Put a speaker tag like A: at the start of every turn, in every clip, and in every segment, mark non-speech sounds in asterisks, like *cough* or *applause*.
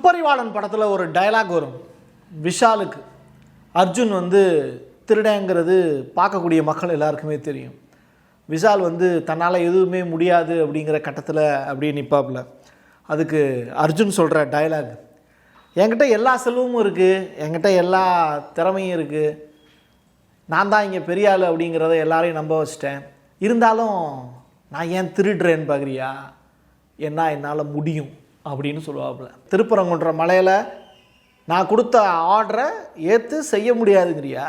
A: துப்பறிவாளன் படத்தில் ஒரு டயலாக் வரும். விஷாலுக்கு. அர்ஜுன் வந்து திருடங்கிறது பார்க்கக்கூடிய மக்கள் எல்லாருக்குமே தெரியும். விஷால் வந்து தன்னால் எதுவுமே முடியாது அப்படிங்கிற கட்டத்தில் அப்படியே நிற்பாப்புல அதுக்கு அர்ஜுன் சொல்கிற டயலாக் என்கிட்ட எல்லா செல்வமும் இருக்குது என்கிட்ட எல்லா திறமையும் இருக்குது நான் தான் இங்கே பெரிய ஆள் அப்படிங்கிறத எல்லாரையும் நம்ப வச்சிட்டேன். இருந்தாலும் நான் ஏன் திருடுறேன்னு பார்க்குறியா என்ன என்னால் முடியும்? அப்படின்னு சொல்லுவாப்புல. திருப்பரங்குன்ற மலையில் நான் கொடுத்த ஆர்டரை ஏற்று செய்ய முடியாதுங்கிறியா?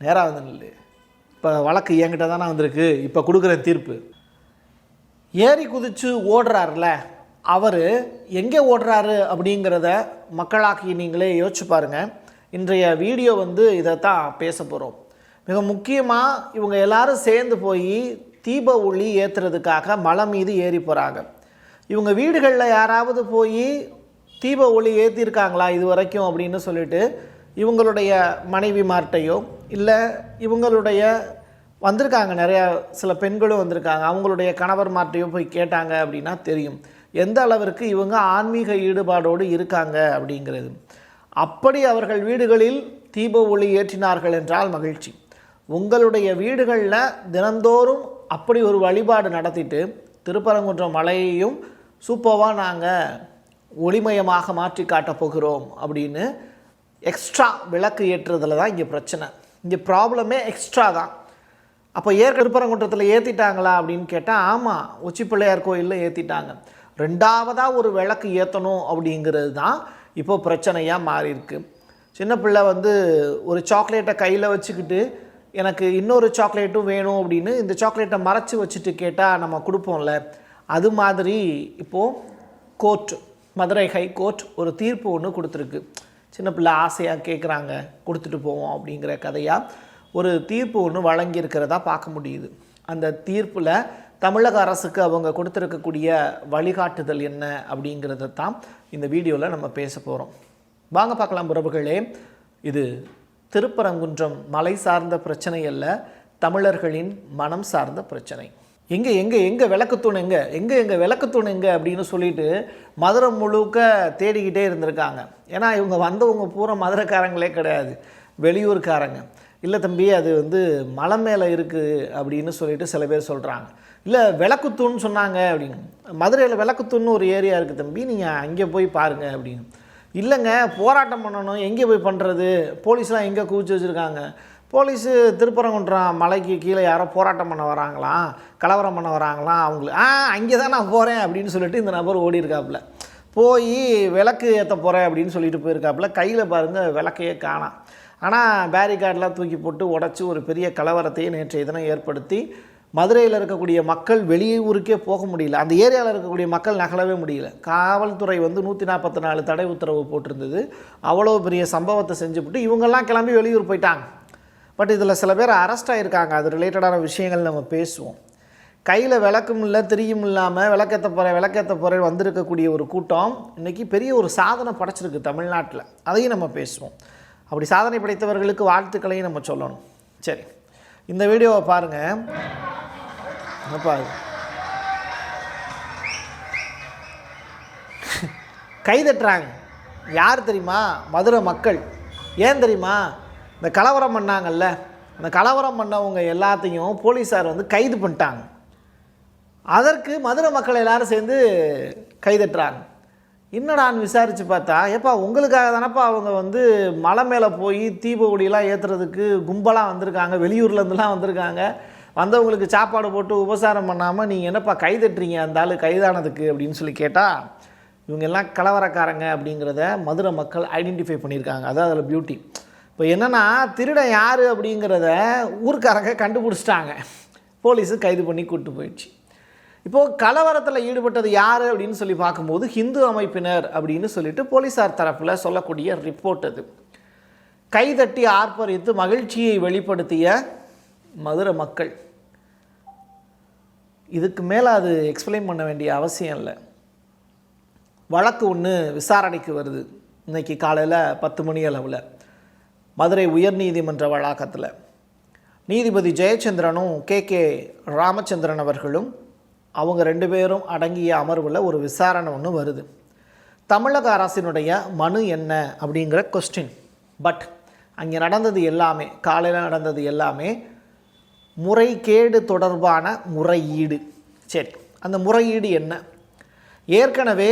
A: நேராக வந்து நில்லு இப்போ வழக்கு என்கிட்ட தானே வந்திருக்கு. இப்போ கொடுக்குற தீர்ப்பு. ஏறி குதிச்சு ஓடுறாருல அவர் எங்கே ஓடுறாரு அப்படிங்கிறத மக்களாக்கி நீங்களே யோசிச்சு பாருங்கள் இன்றைய வீடியோ வந்து இதைத்தான் பேச போகிறோம் மிக முக்கியமாக இவங்க எல்லாரும் சேர்ந்து போய் தீப ஒளி ஏற்றுறதுக்காக மலை மீது ஏறி போகிறாங்க இவங்க வீடுகளில் யாராவது போய் தீப ஒளி ஏற்றிருக்காங்களா இது வரைக்கும் அப்படின்னு சொல்லிட்டு இவங்களுடைய மனைவி மார்ட்டையோ இல்லை இவங்களுடைய வந்திருக்காங்க நிறையா சில பெண்களும் வந்திருக்காங்க அவங்களுடைய கணவர் மார்ட்டையோ போய் கேட்டாங்க அப்படின்னா தெரியும். எந்த அளவிற்கு இவங்க ஆன்மீக ஈடுபாடோடு இருக்காங்க அப்படிங்கிறது. அப்படி அவர்கள் வீடுகளில் தீப ஒளி ஏற்றினார்கள் என்றால் மகிழ்ச்சி. உங்களுடைய வீடுகளில் தினந்தோறும் அப்படி ஒரு வழிபாடு நடத்திட்டு திருப்பரங்குன்றம் மலையையும் சூப்பராக நாங்கள் ஒளிமயமாக மாற்றி காட்டப் போகிறோம் அப்படின்னு எக்ஸ்ட்ரா விளக்கு ஏற்றுறதுல தான் இங்கே பிரச்சனை. இங்கே ப்ராப்ளமே எக்ஸ்ட்ரா தான். அப்போ ஏற்க திருப்பரங்குன்றத்தில் ஏற்றிட்டாங்களா அப்படின்னு கேட்டால் ஆமாம் உச்சி பிள்ளையார் கோயிலில் ஏற்றிட்டாங்க ரெண்டாவதாக ஒரு விளக்கு ஏற்றணும் அப்படிங்கிறது தான் இப்போ பிரச்சனையாக மாறியிருக்கு. சின்ன பிள்ளை வந்து ஒரு சாக்லேட்டை கையில் வச்சுக்கிட்டு எனக்கு இன்னொரு சாக்லேட்டும் வேணும் அப்படின்னு இந்த சாக்லேட்டை மறைச்சி வச்சுட்டு கேட்டால் நம்ம கொடுப்போம்ல. அது மாதிரி இப்போது கோர்ட் மதுரை ஹை கோர்ட் ஒரு தீர்ப்பு ஒன்று கொடுத்துருக்கு. சின்ன பிள்ளை ஆசையாக கேட்குறாங்க கொடுத்துட்டு போவோம் அப்படிங்கிற கதையாக ஒரு தீர்ப்பு ஒன்று வழங்கியிருக்கிறதா பார்க்க முடியுது. அந்த தீர்ப்பில் தமிழக அரசுக்கு அவங்க கொடுத்துருக்கக்கூடிய வழிகாட்டுதல் என்ன அப்படிங்கிறத தான் இந்த வீடியோவில் நம்ம பேச போகிறோம் வாங்க பார்க்கலாம் உறவுகளே. இது திருப்பரங்குன்றம் மலை சார்ந்த பிரச்சனை அல்ல தமிழர்களின் மனம் சார்ந்த பிரச்சனை. எங்கே எங்கே எங்கே விளக்குத்தூண் எங்கே? எங்கே எங்கே விளக்குத்தூண் எங்கே? அப்படின்னு சொல்லிட்டு மதுரை முழுக்க தேடிக்கிட்டே இருந்திருக்காங்க. ஏன்னா இவங்க வந்தவங்க பூரா மதுரைக்காரங்களே கிடையாது. வெளியூர்காரங்க. இல்லை தம்பி அது வந்து மலை மேலே இருக்குது அப்படின்னு சொல்லிட்டு சில பேர் சொல்கிறாங்க இல்லை விளக்குத்தூண் சொன்னாங்க அப்படின்னு. மதுரையில் விளக்குத்தூண்னு ஒரு ஏரியா இருக்குது தம்பி நீங்கள் அங்கே போய் பாருங்கள் அப்படின்னு. இல்லைங்க போராட்டம் பண்ணணும். எங்கே போய் பண்ணுறது போலீஸ்லாம் எங்கே குவிச்சு வச்சுருக்காங்க? போலீஸு திருப்பரங்குன்றம் மலைக்கு கீழே யாரோ போராட்டம் பண்ண வராங்களாம் கலவரம் பண்ண வராங்களாம் அவங்களுக்கு ஆ அங்கே தான் நான் போகிறேன் அப்படின்னு சொல்லிட்டு இந்த நபர் ஓடி இருக்காப்புல போய் விளக்கு ஏற்ற போகிறேன் அப்படின்னு சொல்லிட்டு போயிருக்காப்புல. கையில் பாருங்கள் விளக்கையே காணாம். ஆனால் பேரிகார்டெலாம் தூக்கி போட்டு உடச்சி ஒரு பெரிய கலவரத்தையும் நேற்றைய தினம் ஏற்படுத்தி மதுரையில் இருக்கக்கூடிய மக்கள் வெளியூருக்கே போக முடியல. அந்த ஏரியாவில் இருக்கக்கூடிய மக்கள் நகலவே முடியல. காவல்துறை வந்து நூற்றி நாற்பத்தி நாலு தடை உத்தரவு போட்டிருந்தது. அவ்வளோ பெரிய சம்பவத்தை செஞ்சுவிட்டு இவங்கெல்லாம் கிளம்பி வெளியூர் போயிட்டாங்க. பட் இதில் சில பேர் அரெஸ்ட் ஆகியிருக்காங்க அது ரிலேட்டடான விஷயங்கள் நம்ம பேசுவோம். கையில் விளக்கும் இல்லை திரியும் இல்லாமல் விளக்கத்தை போகிற விளக்கத்தை போகிற வந்திருக்கக்கூடிய ஒரு கூட்டம் இன்றைக்கி பெரிய ஒரு சாதனை படைச்சிருக்கு தமிழ்நாட்டில். அதையும் நம்ம பேசுவோம். அப்படி சாதனை படைத்தவர்களுக்கு வாழ்த்துக்களையும் நம்ம சொல்லணும். சரி. இந்த வீடியோவை பாருங்கள் என்னப்பா இது? *laughs* கை தட்டுறாங்க. யார் தெரியுமா? மதுரை மக்கள். ஏன் தெரியுமா? இந்த கலவரம் பண்ணாங்கல்ல அந்த கலவரம் பண்ணவங்க எல்லாத்தையும் போலீஸார் வந்து கைது பண்ணிட்டாங்க. அதற்கு மதுரை மக்கள் எல்லாரும் சேர்ந்து கைதட்டுறாங்க. என்னடான்னு விசாரித்து பார்த்தா ஏப்பா உங்களுக்காக தானப்பா அவங்க வந்து மலை மேலே போய் தீப ஏற்றுறதுக்கு கும்பலாக வந்திருக்காங்க வெளியூர்லேருந்துலாம் வந்திருக்காங்க. வந்தவங்களுக்கு சாப்பாடு போட்டு உபசாரம் பண்ணாமல் நீங்கள் என்னப்பா கைதட்டுறீங்க அந்த ஆள் கைதானதுக்கு அப்படின்னு சொல்லி கேட்டால் இவங்க எல்லாம் கலவரக்காரங்க அப்படிங்கிறத மதுரை மக்கள் ஐடென்டிஃபை பண்ணியிருக்காங்க. அதான் அதில் பியூட்டி இப்போ என்னென்னா திருடன் யார் அப்படிங்கிறத ஊர்க்காரங்க கண்டுபிடிச்சிட்டாங்க. போலீஸு கைது பண்ணி கூப்பிட்டு போயிடுச்சு. இப்போது கலவரத்தில் ஈடுபட்டது யார் அப்படின்னு சொல்லி பார்க்கும்போது ஹிந்து அமைப்பினர் அப்படின்னு சொல்லிட்டு போலீஸார் தரப்பில் சொல்லக்கூடிய ரிப்போர்ட் அது. கைதட்டி ஆர்ப்பரித்து மகிழ்ச்சியை வெளிப்படுத்திய மதுரை மக்கள். இதுக்கு மேலே அது எக்ஸ்பிளைன் பண்ண வேண்டிய அவசியம் இல்லை. வழக்கு ஒன்று விசாரணைக்கு வருது. இன்றைக்கி காலையில் பத்து மணி அளவில். மதுரை உயர்நீதிமன்ற வளாகத்தில். நீதிபதி ஜெயச்சந்திரனும் கே. கே. ராமச்சந்திரன் அவர்களும் அவங்க ரெண்டு பேரும் அடங்கிய அமர்வில் ஒரு விசாரணை ஒன்று வருது. தமிழக அரசினுடைய மனு என்ன அப்படிங்கிற கொஸ்டின் பட் அங்கே நடந்தது எல்லாமே காலையில் நடந்தது எல்லாமே முறைகேடு தொடர்பான முறையீடு. சரி அந்த முறையீடு என்ன? ஏற்கனவே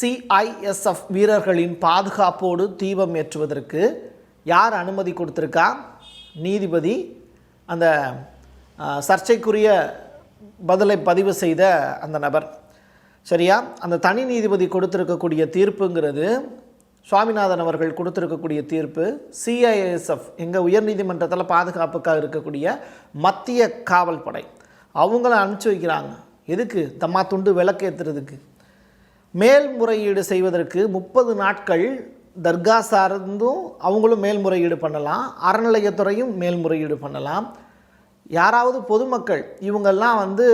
A: சிஐஎஸ்எஃப் வீரர்களின் பாதுகாப்போடு தீபம் ஏற்றுவதற்கு யார் அனுமதி கொடுத்துருக்கா? நீதிபதி அந்த சர்ச்சைக்குரிய பதிலை பதிவு செய்த அந்த நபர். சரியா? அந்த தனி நீதிபதி கொடுத்துருக்கக்கூடிய தீர்ப்புங்கிறது சுவாமிநாதன் அவர்கள் கொடுத்துருக்கக்கூடிய தீர்ப்பு. சிஐஎஸ்எஃப் எங்கள் உயர்நீதிமன்றத்தில் பாதுகாப்புக்காக இருக்கக்கூடிய மத்திய காவல் படை அவங்கள அனுப்பிச்சி வைக்கிறாங்க. எதுக்கு? தம்மா துண்டு விளக்கேற்றுறதுக்கு மேல்முறையீடு செய்வதற்கு முப்பது நாட்கள் தர்கா சார்ந்தும் அவங்களும் மேல்முறையீடு பண்ணலாம். அறநிலையத்துறையும் மேல்முறையீடு பண்ணலாம். யாராவது பொதுமக்கள் இவங்கெல்லாம் வந்து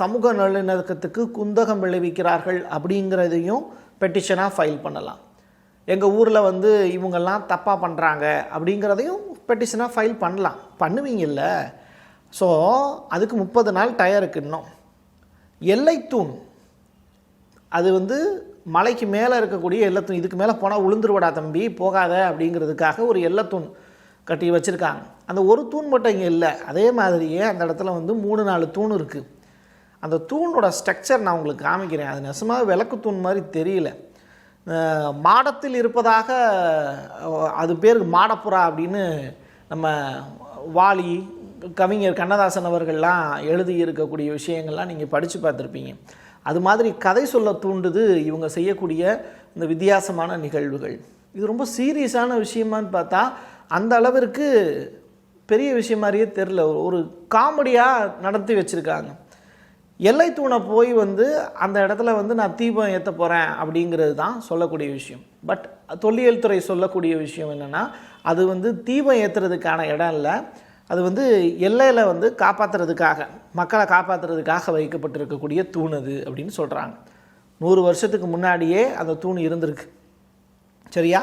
A: சமூக நல்லிணக்கத்துக்கு குந்தகம் விளைவிக்கிறார்கள் அப்படிங்கிறதையும் பெட்டிஷனாக ஃபைல் பண்ணலாம். எங்கள் ஊரில் வந்து இவங்கெல்லாம் தப்பாக பண்ணுறாங்க அப்படிங்கிறதையும் பெட்டிஷனாக ஃபைல் பண்ணலாம். பண்ணுவீங்கல்ல. ஸோ அதுக்கு முப்பது நாள் டயருக்கு இன்னும். எல்லைத்தூண். அது வந்து மலைக்கு மேலே இருக்கக்கூடிய எல்லத்தூண் இதுக்கு மேலே போனால் உளுந்துருவடா தம்பி போகாத அப்படிங்கிறதுக்காக ஒரு எல்லத்தூண் கட்டி வச்சுருக்காங்க. அந்த ஒரு தூண் மட்டும் இங்கே இல்லை. அதே மாதிரியே அந்த இடத்துல வந்து மூணு நாலு தூண் இருக்குது அந்த தூணோட ஸ்ட்ரக்சர் நான் உங்களுக்கு காமிக்கிறேன். அது நெசமாக விளக்கு தூண் மாதிரி தெரியல. மாடத்தில் இருப்பதாக அது பேர் மாடப்புறா அப்படின்னு நம்ம வாலி கவிஞர் கண்ணதாசன் அவர்கள்லாம் எழுதி இருக்கக்கூடிய விஷயங்கள்லாம் நீங்கள் படித்து பார்த்துருப்பீங்க. அது மாதிரி கதை சொல்ல தூண்டுது இவங்க செய்யக்கூடிய இந்த வித்தியாசமான நிகழ்வுகள். இது ரொம்ப சீரியஸான விஷயமான்னு பார்த்தா அந்த அளவிற்கு பெரிய விஷயம் மாதிரியே தெரில ஒரு காமெடியாக நடத்தி வச்சுருக்காங்க. எல்லை தூணை போய் வந்து அந்த இடத்துல வந்து நான் தீபம் ஏற்ற போகிறேன் அப்படிங்கிறது தான் சொல்லக்கூடிய விஷயம். பட் தொல்லியல் துறை சொல்லக்கூடிய விஷயம் என்னென்னா அது வந்து தீபம் ஏற்றுறதுக்கான இடம் இல்லை. அது வந்து எல்லையில் வந்து காப்பாற்றுறதுக்காக மக்களை காப்பாற்றுறதுக்காக வைக்கப்பட்டிருக்கக்கூடிய தூண் அது அப்படின்னு சொல்கிறாங்க நூறு வருஷத்துக்கு முன்னாடியே அந்த தூண் இருந்திருக்கு. சரியா?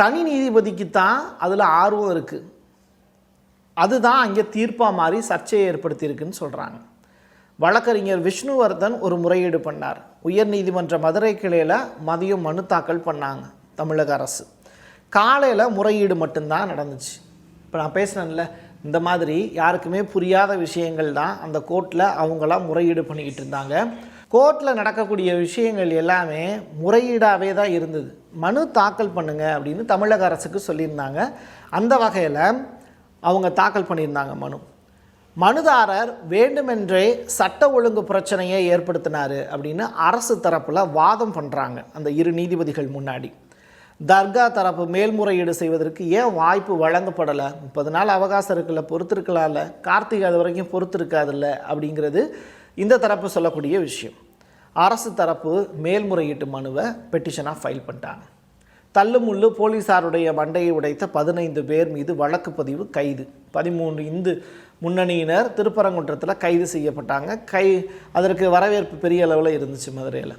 A: தனி நீதிபதிக்கு தான் அதில் ஆர்வம் இருக்குது அதுதான் அங்கே தீர்ப்பாக மாறி சர்ச்சையை ஏற்படுத்தியிருக்குன்னு சொல்கிறாங்க வழக்கறிஞர் விஷ்ணுவர்தன் ஒரு முறையீடு பண்ணார். உயர்நீதிமன்ற மதுரை கிளையில் மதியம் மனு தாக்கல் பண்ணாங்க தமிழக அரசு. காலையில் முறையீடு மட்டும்தான் நடந்துச்சு. இப்போ நான் பேசினேன்ல இந்த மாதிரி யாருக்குமே புரியாத விஷயங்கள் தான் அந்த கோர்ட்டில் அவங்களாம் முறையீடு பண்ணிக்கிட்டு இருந்தாங்க. கோர்ட்டில் நடக்கக்கூடிய விஷயங்கள் எல்லாமே முறையீடாகவே தான் இருந்தது. மனு தாக்கல் பண்ணுங்க அப்படின்னு தமிழக அரசுக்கு சொல்லியிருந்தாங்க. அந்த வகையில் அவங்க தாக்கல் பண்ணியிருந்தாங்க மனு. மனுதாரர் வேண்டுமென்றே சட்ட ஒழுங்கு பிரச்சனையை ஏற்படுத்தினார் அப்படின்னு அரசு தரப்பில் வாதம் பண்ணுறாங்க அந்த இரு நீதிபதிகள் முன்னாடி. தர்கா தரப்பு மேல்முறையீடு செய்வதற்கு ஏன் வாய்ப்பு வழங்கப்படலை? முப்பது நாள் அவகாசம் இருக்குல்ல பொறுத்திருக்கலாம்ல. கார்த்திகை அது வரைக்கும் பொறுத்திருக்காதுல்ல அப்படிங்கிறது இந்த தரப்பு சொல்லக்கூடிய விஷயம். அரசு தரப்பு மேல்முறையீட்டு மனுவை பெட்டிஷனாக ஃபைல் பண்ணிட்டாங்க. தள்ளுமுள்ளு போலீசாருடைய மண்டையை உடைத்த பதினைந்து பேர் மீது வழக்கு பதிவு கைது. பதிமூன்று இந்து முன்னணியினர் திருப்பரங்குன்றத்தில் கைது செய்யப்பட்டாங்க. கை அதற்கு வரவேற்பு பெரிய அளவில் இருந்துச்சு மதுரையில்.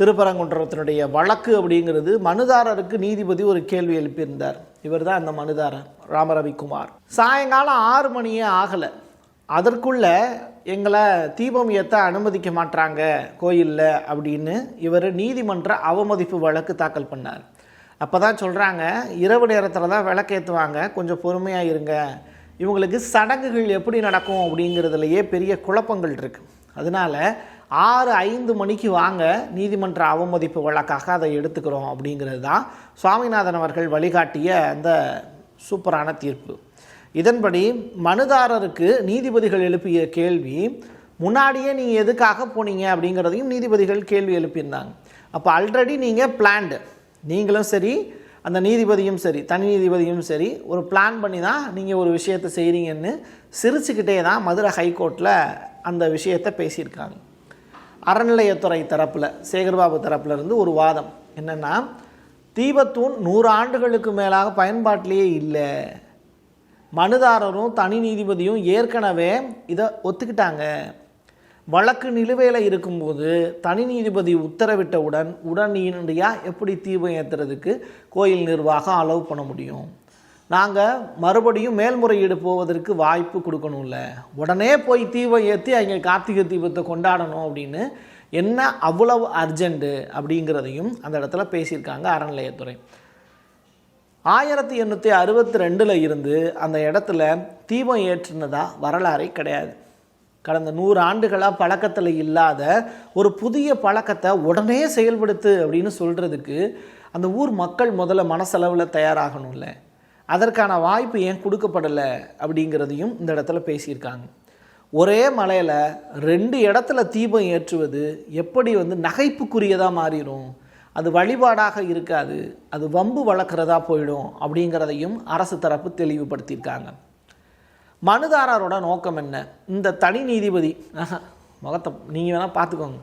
A: திருப்பரங்குன்றத்தினுடைய வழக்கு அப்படிங்கிறது மனுதாரருக்கு நீதிபதி ஒரு கேள்வி எழுப்பியிருந்தார். இவர் தான் அந்த மனுதாரர் ராமரவிக்குமார். சாயங்காலம் ஆறு மணியே ஆகலை. அதற்குள்ள எங்களை தீபம் ஏற்ற அனுமதிக்க மாட்டாங்க கோயிலில் அப்படின்னு இவர் நீதிமன்ற அவமதிப்பு வழக்கு தாக்கல் பண்ணார். அப்போ தான் சொல்கிறாங்க இரவு நேரத்தில் தான் விளக்கேற்றுவாங்க கொஞ்சம் பொறுமையாக இருங்க. இவங்களுக்கு சடங்குகள் எப்படி நடக்கும் அப்படிங்கிறதுலையே பெரிய குழப்பங்கள் இருக்குது அதனால் ஆறு ஐந்து மணிக்கு வாங்க நீதிமன்ற அவமதிப்பு வழக்காக அதை எடுத்துக்கிறோம் அப்படிங்கிறது தான் சுவாமிநாதன் அவர்கள் வழிகாட்டிய அந்த சூப்பரான தீர்ப்பு. இதன்படி மனுதாரருக்கு நீதிபதிகள் எழுப்பிய கேள்வி முன்னாடியே நீங்கள் எதுக்காக போனீங்க? அப்படிங்கிறதையும் நீதிபதிகள் கேள்வி எழுப்பியிருந்தாங்க. அப்போ ஆல்ரெடி நீங்கள் பிளான்டு நீங்களும் சரி அந்த நீதிபதியும் சரி தனி நீதிபதியும் சரி ஒரு பிளான் பண்ணி தான் நீங்கள் ஒரு விஷயத்தை செய்கிறீங்கன்னு சிரிச்சுக்கிட்டே தான் மதுரை ஹைகோர்ட்டில் அந்த விஷயத்தை பேசியிருக்காங்க. அறநிலையத்துறை தரப்பில் சேகர்பாபு தரப்பிலிருந்து ஒரு வாதம். என்னென்னா தீபத்தூண் நூறு ஆண்டுகளுக்கு மேலாக பயன்பாட்டிலேயே இல்லை. மனுதாரரும் தனி நீதிபதியும் ஏற்கனவே இதை ஒத்துக்கிட்டாங்க. வழக்கு நிலுவையில் இருக்கும்போது தனி நீதிபதி உத்தரவிட்டவுடன் உடனடியாக எப்படி தீபம் ஏற்றுறதுக்கு கோயில் நிர்வாகம் அலோவ் பண்ண முடியும்? நாங்கள் மறுபடியும் மேல்முறையீடு போவதற்கு வாய்ப்பு கொடுக்கணும்ல. உடனே போய் தீபம் ஏற்றி அவங்க கார்த்திகை தீபத்தை கொண்டாடணும் அப்படின்னு என்ன அவ்வளவு அர்ஜென்ட்டு அப்படிங்கிறதையும் அந்த இடத்துல பேசியிருக்காங்க அறநிலையத்துறை. ஆயிரத்தி எண்ணூற்றி அறுபத்தி ரெண்டில் இருந்து அந்த இடத்துல தீபம் ஏற்றுனதா வரலாறே கிடையாது. கடந்த நூறு ஆண்டுகளாக பழக்கத்தில் இல்லாத ஒரு புதிய பழக்கத்தை உடனே செயல்படுத்து அப்படின்னு சொல்கிறதுக்கு அந்த ஊர் மக்கள் முதல்ல மனசளவில் தயாராகணும்ல. அதற்கான வாய்ப்பு ஏன் கொடுக்கப்படலை அப்படிங்கிறதையும் இந்த இடத்துல பேசியிருக்காங்க. ஒரே மலையில் ரெண்டு இடத்துல தீபம் ஏற்றுவது எப்படி வந்து நகைப்புக்குரியதாக மாறிடும் அது வழிபாடாக இருக்காது. அது வம்பு வளர்க்குறதா போயிடும் அப்படிங்கிறதையும் அரசு தரப்பு தெளிவுபடுத்தியிருக்காங்க. மனுதாரரோட நோக்கம் என்ன? இந்த தனி நீதிபதி முகத்தை நீங்கள் வேணால் பார்த்துக்கோங்க.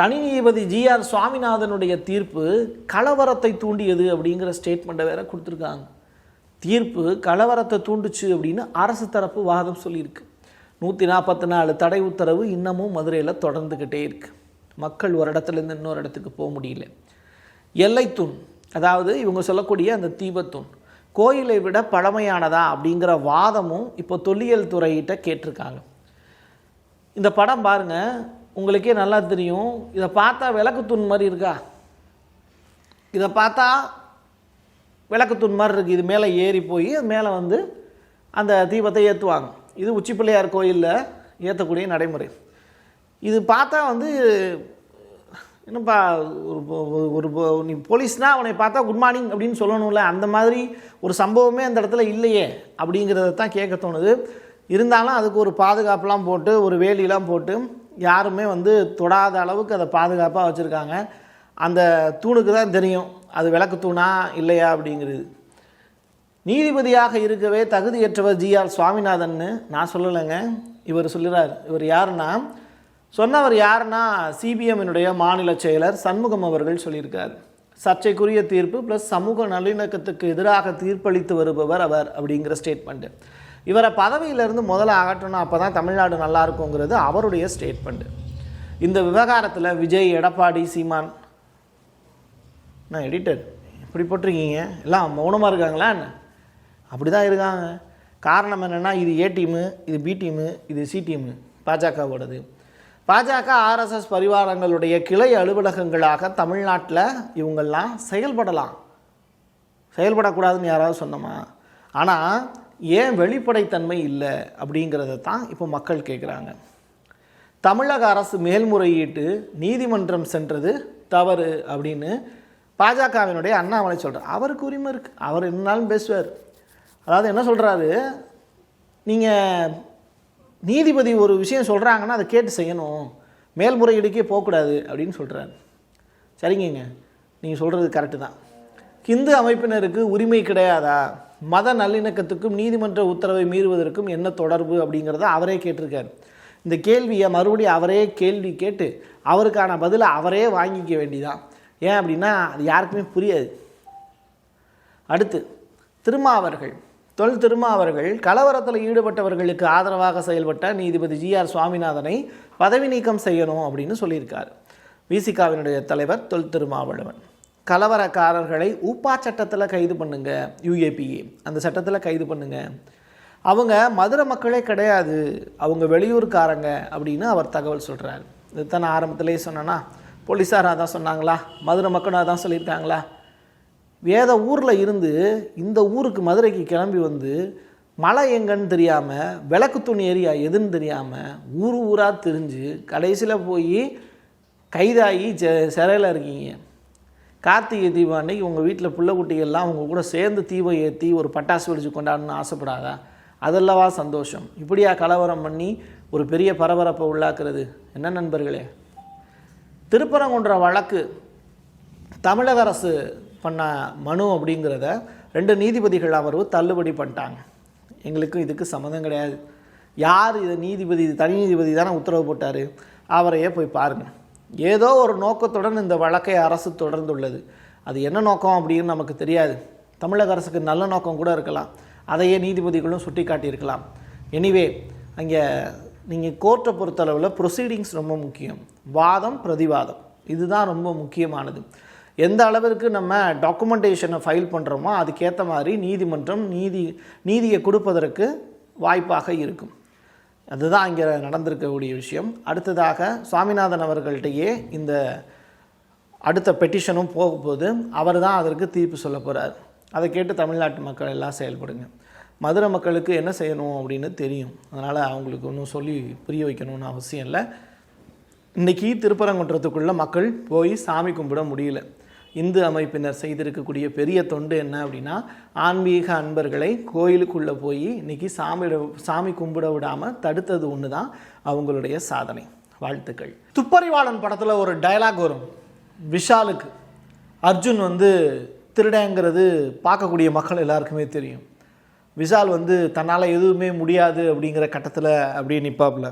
A: தனி நீதிபதி ஜிஆர் சுவாமிநாதனுடைய தீர்ப்பு கலவரத்தை தூண்டியது அப்படிங்கிற ஸ்டேட்மெண்ட்டை வேற கொடுத்துருக்காங்க. தீர்ப்பு கலவரத்தை தூண்டுச்சு அப்படின்னு அரசு தரப்பு வாதம் சொல்லியிருக்கு. நூற்றி நாற்பத்தி நாலு தடை உத்தரவு இன்னமும் மதுரையில் தொடர்ந்துக்கிட்டே இருக்குது மக்கள் ஒரு இடத்துலேருந்து இன்னொரு இடத்துக்கு போக முடியல. எல்லைத்தூண் அதாவது இவங்க சொல்லக்கூடிய அந்த தீபத்தூண் கோயிலை விட பழமையானதா அப்படிங்கிற வாதமும் இப்போ தொல்லியல் துறையிட்ட கேட்டிருக்காங்க. இந்த படம் பாருங்க உங்களுக்கே நல்லா தெரியும். இதை பார்த்தா விளக்குத்தூண் மாதிரி இருக்கா? இதை பார்த்தா விளக்குத்தூண் மாதிரி இருக்குது இது மேலே ஏறி போய் மேலே வந்து அந்த தீபத்தை ஏற்றுவாங்க இது உச்சிப்பிள்ளையார் கோயிலில் ஏற்றக்கூடிய நடைமுறை. இது பார்த்தா வந்து என்னப்பா ஒரு ஒரு- ஒரு ஒரு- நீ போலீஸ்னால் அவனை பார்த்தா குட் மார்னிங் அப்படின்னு சொல்லணும்ல. அந்த மாதிரி ஒரு சம்பவமே அந்த இடத்துல இல்லையே அப்படிங்கிறத தான் கேட்க தோணுது. இருந்தாலும் அதுக்கு ஒரு பாதுகாப்புலாம் போட்டு ஒரு வேலிலாம் போட்டு யாருமே வந்து தொடாத அளவுக்கு அதை பாதுகாப்பாக வச்சுருக்காங்க. அந்த தூணுக்கு தான் தெரியும். அது விளக்கு தூணா இல்லையா அப்படிங்கிறது. நீதிபதியாக இருக்கவே தகுதியற்றவர் ஜிஆர் சுவாமிநாதன்னு நான் சொல்லலைங்க. இவர் சொல்லுறார். இவர் யாருன்னா சொன்னவர் யாருன்னா சிபிஎம்மினுடைய மாநில செயலர் சண்முகம் அவர்கள் சொல்லியிருக்கார். சர்ச்சைக்குரிய தீர்ப்பு ப்ளஸ் சமூக நல்லிணக்கத்துக்கு எதிராக தீர்ப்பளித்து வருபவர் அவர் அப்படிங்கிற ஸ்டேட்மெண்ட்டு இவரை பதவியிலிருந்து முதல்ல அகற்றணும் அப்போ தான் தமிழ்நாடு நல்லா இருக்குங்கிறது அவருடைய ஸ்டேட்மெண்ட்டு இந்த விவகாரத்தில் விஜய் எடப்பாடி சீமான் நான் எடிட்டர் இப்படி போட்டிருக்கீங்க? எல்லாம் மௌனமாக இருக்காங்களா என்ன? அப்படி தான் இருக்காங்க. காரணம் என்னென்னா இது ஏ டீமு இது பி டீமு இது சி டீமு பாஜகவோடது. பாஜக ஆர்எஸ்எஸ் பரிவாரங்களுடைய கிளை அலுவலகங்களாக தமிழ்நாட்டில் இவங்கெல்லாம் செயல்படலாம். செயல்படக்கூடாதுன்னு யாராவது சொன்னோமா? ஆனால் ஏன் வெளிப்படைத்தன்மை இல்லை அப்படிங்கிறத தான் இப்போ மக்கள் கேட்குறாங்க தமிழக அரசு மேல்முறையீட்டு நீதிமன்றம் சென்றது தவறு அப்படின்னு பாஜகவினுடைய அண்ணாமலை சொல்கிறார் அவருக்கு உரிமை இருக்குது அவர் என்னாலும் பேசுவார். அதாவது என்ன சொல்கிறாரு நீங்கள் நீதிபதி ஒரு விஷயம் சொல்கிறாங்கன்னா அதை கேட்டு செய்யணும். மேல்முறையீடுக்கே போகக்கூடாது அப்படின்னு சொல்கிறாரு சரிங்கங்க. நீங்கள் சொல்கிறது கரெக்டு தான். ஹிந்து அமைப்பினருக்கு உரிமை கிடையாதா? மத நல்லிணக்கத்துக்கும் நீதிமன்ற உத்தரவை மீறுவதற்கும் என்ன தொடர்பு அப்படிங்கிறத அவரே கேட்டிருக்காரு. இந்த கேள்வியை மறுபடியும் அவரே கேள்வி கேட்டு அவருக்கான பதிலை அவரே வாங்கிக்க வேண்டிதான். ஏன் அப்படின்னா அது யாருக்குமே புரியாது. அடுத்து திருமாவர்கள். தொல் திருமாவர்கள் கலவரத்தில் ஈடுபட்டவர்களுக்கு ஆதரவாக செயல்பட்ட நீதிபதி ஜிஆர் சுவாமிநாதனை பதவி நீக்கம் செய்யணும் அப்படின்னு சொல்லியிருக்கார். விசிகாவினுடைய தலைவர் தொல் திருமாவளவன். கலவரக்காரர்களை ஊப்பா சட்டத்தில் கைது பண்ணுங்க யூஏபிஏ. அந்த சட்டத்தில் கைது பண்ணுங்க. அவங்க மதுரை மக்களே கிடையாது அவங்க வெளியூர்காரங்க அப்படின்னு அவர் தகவல் சொல்கிறார் இதுதான் ஆரம்பத்திலே ஆரம்பத்திலேயே சொன்னேன்னா போலீஸார் அதான் சொன்னாங்களா? மதுரை மக்களும் அதான் சொல்லியிருக்காங்களா? வேத ஊரில் இருந்து இந்த ஊருக்கு மதுரைக்கு கிளம்பி வந்து மலை எங்கன்னு தெரியாமல் விளக்கு துணி ஏரியா எதுன்னு தெரியாமல் ஊர் ஊராக தெரிஞ்சு கடைசியில் போய் கைதாகி செ சிறையில் இருக்கீங்க. கார்த்திகை தீபம் அன்னைக்கு உங்கள் வீட்டில் பிள்ளை குட்டிகள்லாம் உங்கள் கூட சேர்ந்து தீபம் ஏற்றி ஒரு பட்டாசு வெடிச்சு கொண்டாடணும்னு ஆசைப்படாதா? அதெல்லவா சந்தோஷம். இப்படியா கலவரம் பண்ணி ஒரு பெரிய பரபரப்பை உள்ளாக்குறது என்ன நண்பர்களே? திருப்பரங்குன்ற வழக்கு தமிழக அரசு பண்ண மனு அப்படிங்கிறத ரெண்டு நீதிபதிகள் அமர்வு தள்ளுபடி பண்ணிட்டாங்க. எங்களுக்கும் இதுக்கு சம்மந்தம் கிடையாது. யார் இது நீதிபதி இது தனி நீதிபதி தானே உத்தரவு போட்டார்? அவரையே போய் பாருங்கள் ஏதோ ஒரு நோக்கத்துடன் இந்த வழக்கை அரசு தொடர்ந்துள்ளது. அது என்ன நோக்கம் அப்படின்னு நமக்கு தெரியாது. தமிழக அரசுக்கு நல்ல நோக்கம் கூட இருக்கலாம். அதையே நீதிபதிகளும் சுட்டி காட்டியிருக்கலாம் எனிவே அங்கே நீங்கள் கோர்ட்டை பொறுத்தளவில் ப்ரொசீடிங்ஸ் ரொம்ப முக்கியம். வாதம் பிரதிவாதம். இதுதான் ரொம்ப முக்கியமானது. எந்த அளவிற்கு நம்ம டாக்குமெண்டேஷனை ஃபைல் பண்ணுறோமோ அதுக்கேற்ற மாதிரி நீதிமன்றம் நீதி நீதியை கொடுப்பதற்கு வாய்ப்பாக இருக்கும். அதுதான் இங்கே நடந்திருக்கக்கூடிய விஷயம். அடுத்ததாக சுவாமிநாதன் அவர்கள்ட்டையே இந்த அடுத்த பெட்டிஷனும் போகும்போது அவர் தான் அதற்கு தீர்ப்பு சொல்ல போகிறார் அதை கேட்டு தமிழ்நாட்டு மக்கள் எல்லாம் செயல்படுங்க. மதுரை மக்களுக்கு என்ன செய்யணும் அப்படின்னு தெரியும். அதனால் அவங்களுக்கு ஒன்றும் சொல்லி புரிய வைக்கணும்னு அவசியம் இல்லை. இன்றைக்கி திருப்பரங்குன்றத்துக்குள்ளே மக்கள் போய் சாமி கும்பிட முடியல. இந்து அமைப்பினர் செய்திருக்கக்கூடிய பெரிய தொண்டு என்ன அப்படின்னா ஆன்மீக அன்பர்களை கோயிலுக்குள்ளே போய் இன்றைக்கி சாமியிட சாமி கும்பிட விடாமல் தடுத்தது ஒன்று தான் அவங்களுடைய சாதனை. வாழ்த்துக்கள். துப்பறிவாளன் படத்தில் ஒரு டயலாக் வரும். விஷாலுக்கு. அர்ஜுன் வந்து திருடங்கிறது பார்க்கக்கூடிய மக்கள் எல்லாருக்குமே தெரியும். விஷால் வந்து தன்னால் எதுவுமே முடியாது அப்படிங்கிற கட்டத்தில் அப்படியே நிற்பாப்புல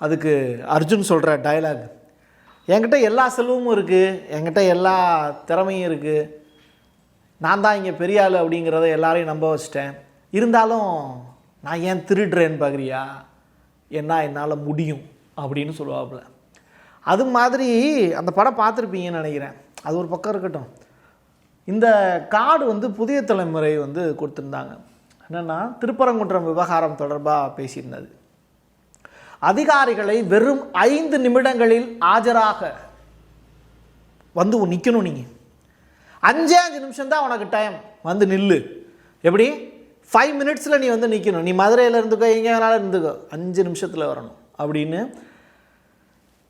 A: அதுக்கு அர்ஜுன் சொல்கிற டயலாக் என்கிட்ட எல்லா செல்வமும் இருக்குது என்கிட்ட எல்லா திறமையும் இருக்குது நான் தான் இங்கே பெரிய ஆள் அப்படிங்கிறத எல்லாரையும் நம்ப வச்சிட்டேன். இருந்தாலும் நான் ஏன் திருடுறேன்னு பார்க்குறியா என்ன என்னால் முடியும் அப்படின்னு சொல்லுவாப்புல. அது மாதிரி அந்த படம் பார்த்துருப்பீங்கன்னு நினைக்கிறேன். அது ஒரு பக்கம் இருக்கட்டும். இந்த கார்டு வந்து புதிய தலைமுறை வந்து கொடுத்துருந்தாங்க. என்னென்னா திருப்பரங்குன்றம் விவகாரம் தொடர்பாக பேசியிருந்தது. அதிகாரிகளை வெறும் ஐந்து நிமிடங்களில் ஆஜராக வந்து நிற்கணும் நீங்கள் அஞ்சே அஞ்சு நிமிஷம் தான் உனக்கு டைம் வந்து நில்லு. எப்படி? ஃபைவ் மினிட்ஸில் நீ வந்து நிற்கணும் நீ மதுரையில் இருந்துக்கோ எங்கே வேணாலும் இருந்துக்கோ. அஞ்சு நிமிஷத்தில் வரணும். அப்படின்னு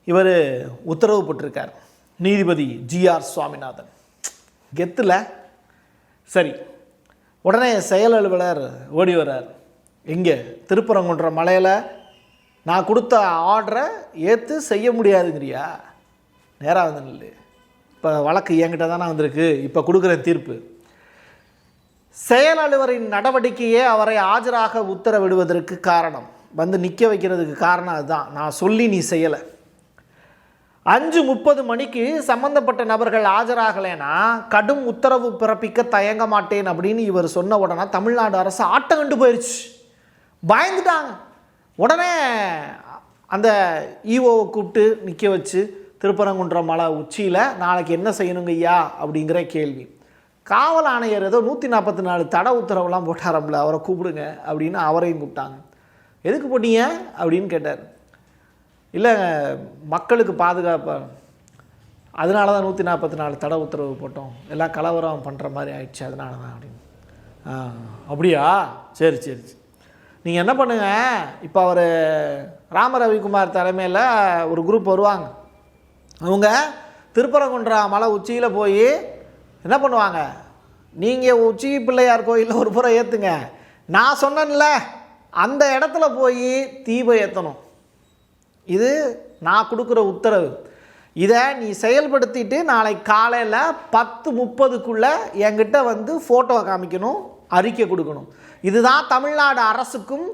A: இவர் உத்தரவு போட்டிருக்கார் நீதிபதி ஜிஆர் சுவாமிநாதன். கெத்தில்? சரி. உடனே செயல் அலுவலர் ஓடி வர்றார். எங்கே? திருப்பரங்குன்ற மலையில் நான் கொடுத்த ஆர்டரை ஏற்று செய்ய முடியாதுங்கிறியா? நேராக வந்து நில்லு. இப்போ வழக்கு என்கிட்ட தானே வந்திருக்கு. இப்போ கொடுக்குற தீர்ப்பு. செயல் நடவடிக்கையே அவரை ஆஜராக உத்தரவிடுவதற்கு காரணம். வந்து நிற்க வைக்கிறதுக்கு காரணம் அதுதான். நான் சொல்லி நீ செய்யலை. அஞ்சு முப்பது மணிக்கு சம்பந்தப்பட்ட நபர்கள் ஆஜராகலைன்னா கடும் உத்தரவு பிறப்பிக்க தயங்க மாட்டேன் அப்படின்னு இவர் சொன்ன உடனே தமிழ்நாடு அரசு ஆட்டம் கண்டு போயிடுச்சு பயந்துட்டாங்க. உடனே அந்த ஈஓவை கூப்பிட்டு நிற்க வச்சு திருப்பரங்குன்றம் மலை உச்சியில் நாளைக்கு என்ன செய்யணுங்க ஐயா அப்படிங்கிற கேள்வி. காவல் ஆணையர் ஏதோ நூற்றி நாற்பத்தி நாலு தட உத்தரவுலாம் போட்டாரம்ல அவரை கூப்பிடுங்க அப்படின்னு அவரையும் கூப்பிட்டாங்க. எதுக்கு போட்டீங்க அப்படின்னு கேட்டார். இல்லை மக்களுக்கு பாதுகாப்பாக அதனால தான் நூற்றி நாற்பத்தி நாலு தடை உத்தரவு போட்டோம். எல்லாம் கலவரம் பண்ணுற மாதிரி ஆயிடுச்சு அதனால தான் அப்படின்னு அப்படியா? சரி சரி சரி. நீங்கள் என்ன பண்ணுங்க? இப்போ அவர் ராம ரவிக்குமார் தலைமையில் ஒரு குரூப் வருவாங்க. அவங்க திருப்பரங்குன்றா மலை உச்சியில் போய் என்ன பண்ணுவாங்க? நீங்கள் உச்சி பிள்ளையார் கோயிலில் ஒரு புறம் ஏற்றுங்க நான் சொன்னேன்ல அந்த இடத்துல போய் தீபம் ஏற்றணும் இது நான் கொடுக்குற உத்தரவு. இதை நீ செயல்படுத்திட்டு நாளை காலையில் பத்து முப்பதுக்குள்ளே என்கிட்ட வந்து ஃபோட்டோவை காமிக்கணும் அறிக்கை கொடுக்கணும். இதுதான் தமிழ்நாடு அரசுக்கும்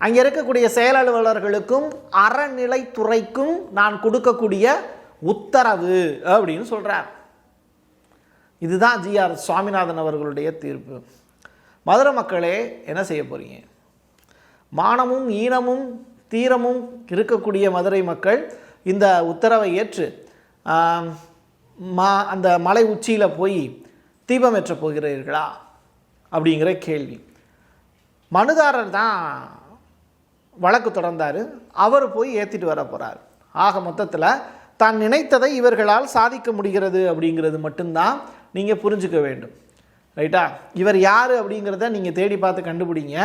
A: அங்கே இருக்கக்கூடிய செயல் அலுவலர்களுக்கும் அறநிலைத்துறைக்கும் நான் கொடுக்கக்கூடிய உத்தரவு அப்படின்னு சொல்கிறார் இதுதான் ஜிஆர் சுவாமிநாதன் அவர்களுடைய தீர்ப்பு. மதுரை மக்களே என்ன செய்ய போகிறீங்க மானமும் ஈனமும் தீரமும் இருக்கக்கூடிய மதுரை மக்கள் இந்த உத்தரவை ஏற்று மா அந்த மலை உச்சியில் போய் தீபம் ஏற்ற போகிறீர்களா? அப்படிங்கிற கேள்வி. மனுதாரர் தான் வழக்கு தொடர்ந்தார். அவர் போய் ஏற்றிட்டு வர போகிறார் ஆக மொத்தத்தில் தான் நினைத்ததை இவர்களால் சாதிக்க முடிகிறது அப்படிங்கிறது மட்டும்தான் நீங்கள் புரிஞ்சுக்க வேண்டும். ரைட்டா? இவர் யார் அப்படிங்கிறத நீங்கள் தேடி பார்த்து கண்டுபிடிங்க.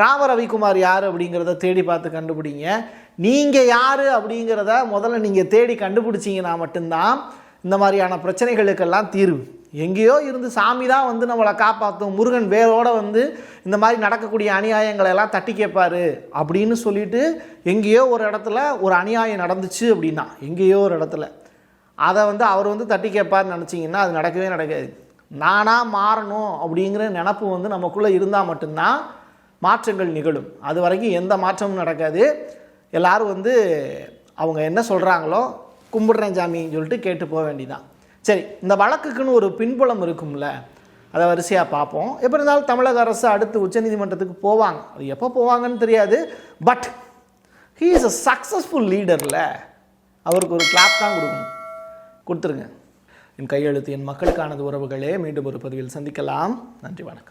A: ராம ரவிக்குமார் யார் அப்படிங்கிறத தேடி பார்த்து கண்டுபிடிங்க. நீங்கள் யார் அப்படிங்கிறத முதல்ல நீங்கள் தேடி கண்டுபிடிச்சிங்கன்னா மட்டும்தான் இந்த மாதிரியான பிரச்சனைகளுக்கெல்லாம் தீர்வு. எங்கேயோ இருந்து சாமி தான் வந்து நம்மளை காப்பாற்றும் முருகன் வேரோடு வந்து இந்த மாதிரி நடக்கக்கூடிய அநியாயங்களை எல்லாம் தட்டி கேட்பாரு அப்படின்னு சொல்லிட்டு எங்கேயோ ஒரு இடத்துல ஒரு அநியாயம் நடந்துச்சு அப்படின்னா எங்கேயோ ஒரு இடத்துல அதை வந்து அவர் வந்து தட்டி கேட்பார்னு நினச்சிங்கன்னா அது நடக்கவே நடக்காது. நானாக மாறணும் அப்படிங்கிற நினப்பு வந்து நமக்குள்ளே இருந்தால் மட்டும்தான் மாற்றங்கள் நிகழும். அது வரைக்கும் எந்த மாற்றமும் நடக்காது. எல்லோரும் வந்து அவங்க என்ன சொல்கிறாங்களோ கும்பிட்றேன் சாமின்னு சொல்லிட்டு கேட்டு போக வேண்டிதான் சரி இந்த வழக்குக்குன்னு ஒரு பின்புலம் இருக்கும்ல அதை வரிசையாக பார்ப்போம். எப்படி இருந்தாலும் தமிழக அரசு அடுத்து உச்சநீதிமன்றத்துக்கு போவாங்க. அது எப்போ போவாங்கன்னு தெரியாது. But he is a successful லீடரில் அவருக்கு ஒரு கிளாப் தான் கொடுக்கணும். கொடுத்துருங்க. என் கையெழுத்து என் மக்களுக்கானது உறவுகளே மீண்டும் ஒரு பதிவில் சந்திக்கலாம். நன்றி வணக்கம்.